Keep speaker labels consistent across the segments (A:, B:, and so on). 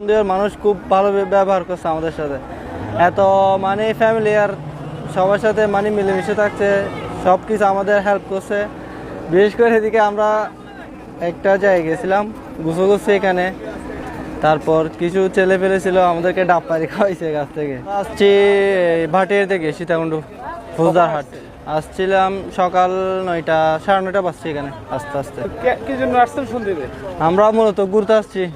A: মানুষ খুব ভালো ব্যবহার করছে আমাদের সাথে। এত মানে ফ্যামিলি আর সবার সাথে মানে মিলেমিশে থাকছে সব কিছু আমাদের হেল্প করছে। বিশেষ করে এদিকে আমরা একটা জায়গায় গেছিলাম গুছো করছি এখানে। তারপর কিছু ছেলে ফেলে ছিল আমাদেরকে ডাব পারি খাওয়াইছে গাছ থেকে। আসছি ভাটির থেকে সীতাকুণ্ড ফৌজদার হাট। আসছিলাম সকাল নয়টা সাড়ে নয়টা বাজছে এখানে আস্তে আস্তে।
B: কে- কি জন্য আসছেন সন্দীপে
A: আমরা মূলত ঘুরতে আসছি।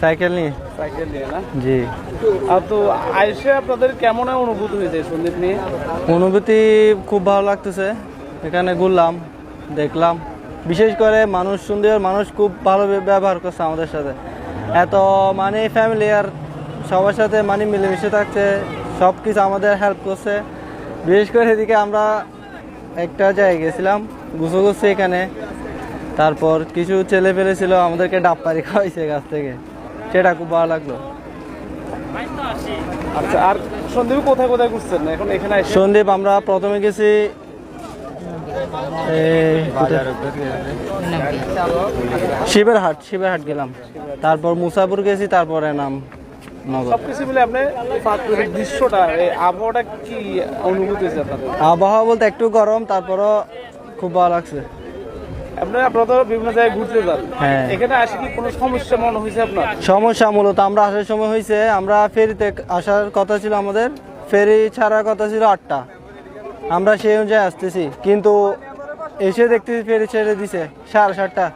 A: সাইকেল নিয়ে?
B: সাইকেল নিয়ে না?
A: জি।
B: আর তো আইসে আপনাদের কেমন অনুভূতি হয়েছে সন্দীপ নিয়ে?
A: অনুভূতি খুব ভালো লাগতেছে। এখানে ঘুরলাম দেখলাম। বিশেষ করে মানুষ সুন্দর মানুষ খুব ভালো ব্যবহার করছে আমাদের সাথে। এত মানে ফ্যামিলি আর সবার সাথে মানে মিলেমিশে থাকছে সব কিছু আমাদের হেল্প করছে। বিশেষ করে এদিকে আমরা একটা জায়গায় গেছিলাম গুছো করছি এখানে। তারপর কিছু ছেলে ফেলে ছিল আমাদেরকে ডাব পারি খাওয়াইছে গাছ থেকে। সেটা খুব ভালো লাগল।
B: আচ্ছা আর সন্দীপ কোথায় কোথায় ঘুরছেন? এখন এখানে
A: সন্দীপ আমরা প্রথমে গেছি শিবের হাট শিবের হাট গেলাম। তারপর মুসাপুর গেছি তারপরে নাম আবহাওয়া বলতে একটু গরম তারপরও খুব ভালো লাগছে।
B: আপনারা আপনারা তো বিভিন্ন জায়গায় ঘুরতে যান।
A: হ্যাঁ।
B: এখানে আসে কি কোনো সমস্যা মনে হয়েছে আপনার?
A: সমস্যা মূলত আমরা আসার সময় হয়েছে আমরা ফেরিতে আসার কথা ছিল আমাদের ফেরি ছাড়ার কথা ছিল আটটা। আমরা সেই অনুযায়ী আসতেছি কিন্তু এসে দেখতেছি ফেরি ছেড়ে দিছে সাড়ে সাতটা।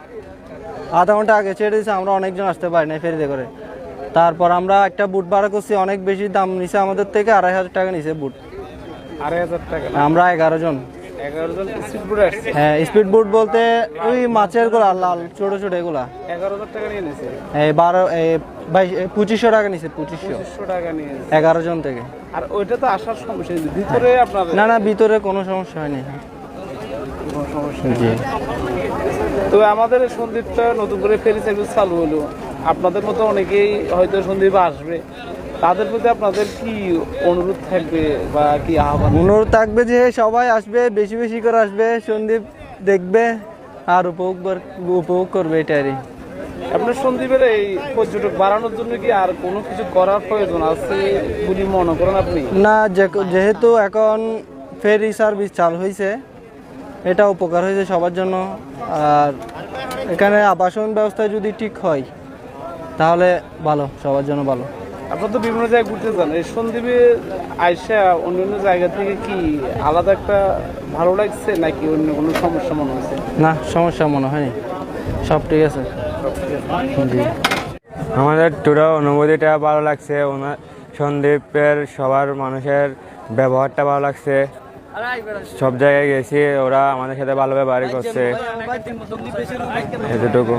A: আধা ঘণ্টা আগে ছেড়ে দিছে আমরা অনেকজন আসতে পারি না ফেরিতে করে। তারপর আমরা একটা বুট ভাড়া করছি অনেক বেশি দাম নিছে আমাদের থেকে আড়াই হাজার টাকা নিছে বুট।
B: আড়াই হাজার টাকা।
A: আমরা এগারো জন।
B: স্পিড
A: হ্যাঁ স্পিড বুট বলতে ওই মাছেরগুলা লাল ছোট ছোট এগুলা। এই বারো বাইশ পঁচিশশো টাকা নিছে পঁচিশশো।
B: পঁচিশশো টাকা
A: এগারো জন থেকে।
B: আর ওইটা তো আসার সমস্যা ভিতরে আপনাদের
A: না না ভিতরে কোনো সমস্যা হয়নি। জি।
B: তো আমাদের সন্দীপটা নতুন করে ফেরি সার্ভিস চালু হলো। আপনাদের মতো অনেকেই হয়তো সন্দীপে আসবে। তাদের প্রতি আপনাদের কি অনুরোধ থাকবে বা কি আহ্বান?
A: অনুরোধ থাকবে যে সবাই আসবে বেশি বেশি করে আসবে সন্দীপ দেখবে আর উপভোগ উপভোগ করবে এটারই।
B: আপনার সন্দীপের এই পর্যটক বাড়ানোর জন্য কি আর কোনো কিছু করার প্রয়োজন আছে বলে মনে করেন আপনি?
A: না যেহেতু এখন ফেরি সার্ভিস চালু হয়েছে এটা উপকার হয়েছে সবার জন্য। আর এখানে আবাসন ব্যবস্থা যদি ঠিক হয় তাহলে ভালো সবার জন্য ভালো।
B: আপনার তো বিভিন্ন জায়গায় ঘুরতে যান। এই সন্দীপে আইসা অন্য অন্য জায়গা থেকে কি আলাদা একটা ভালো লাগছে নাকি অন্য কোনো সমস্যা মনে হয়েছে
A: না সমস্যা মনে হয়নি। সব ঠিক আছে।
C: আমাদের টুরা অনুভূতিটা ভালো লাগছে ওনার সন্দীপের সবার মানুষের ব্যবহারটা ভালো লাগছে। সব জায়গায় গেছি ওরা আমাদের সাথে ভালো ব্যবহারই করছে। এতটুকু।